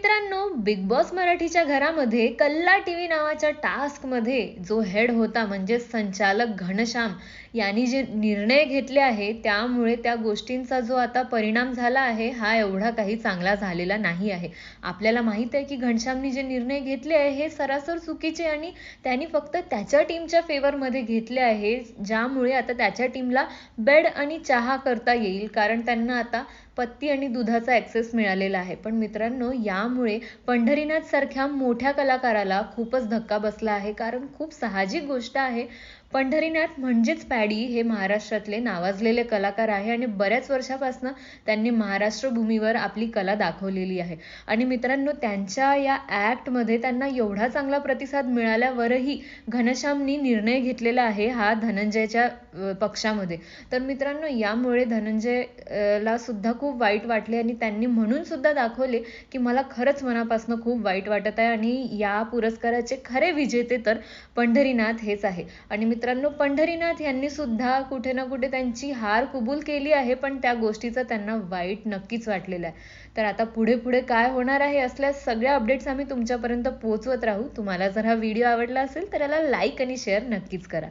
मित्रांनो big boss मराठीच्या घरामध्ये कल्ला टीव्ही नावाच्या टास्कमध्ये जो हेड होता म्हणजे संचालक घनश्याम यांनी जे निर्णय घेतले आहे त्यामुळे त्या गोष्टींचा जो आता परिणाम झाला आहे हा एवढा काही चांगला झालेला नाही आहे. आपल्याला माहीत आहे की घनश्यामनी जे निर्णय घेतले आहे हे सरासर चुकीचे आणि त्यांनी फक्त त्याच्या टीमच्या फेवरमध्ये घेतले आहे ज्यामुळे आता त्याच्या टीमला बेड आणि चहा करता येईल. कारण त्यांना आता पत्ती आणि दुधाचा ॲक्सेस मिळालेला आहे. पण मित्रांनो यामुळे पंढरीनाथ सारख्या मोठ्या कलाकाराला खूपच धक्का बसला आहे. कारण खूप साहजिक गोष्ट आहे. पंढरीनाथ म्हणजेच पॅडी हे महाराष्ट्रातले नावाजलेले कलाकार आहे आणि बऱ्याच वर्षापासून त्यांनी महाराष्ट्र भूमीवर आपली कला दाखवलेली आहे. आणि मित्रांनो त्यांच्या या ॲक्टमध्ये त्यांना एवढा चांगला प्रतिसाद मिळाल्यावरही घनश्यामनी निर्णय घेतलेला आहे. हा धनंजयच्या पक्षामध्ये. तर मित्रांनो यामुळे धनंजय ला सुद्धा खूप वाईट वाटले आणि त्यांनी म्हणून सुद्धा दाखवले की मला खरंच मनापासून खूप वाईट वाटत आहे आणि या पुरस्काराचे खरे विजेते तर पंढरीनाथ हेच आहे. आणि मित्रांनो पंढरीनाथ यांनी सुद्धा कुठे ना कुठे त्यांची हार कबूल केली आहे पण त्या गोष्टीचा त्यांना वाईट नक्कीच वाटलेला आहे. तर आता पुढे पुढे काय होणार आहे असल्या सगळ्या अपडेट्स आम्ही तुमच्यापर्यंत पोहोचवत राहू. तुम्हाला जर हा व्हिडिओ आवडला असेल तर याला लाईक आणि शेअर नक्कीच करा.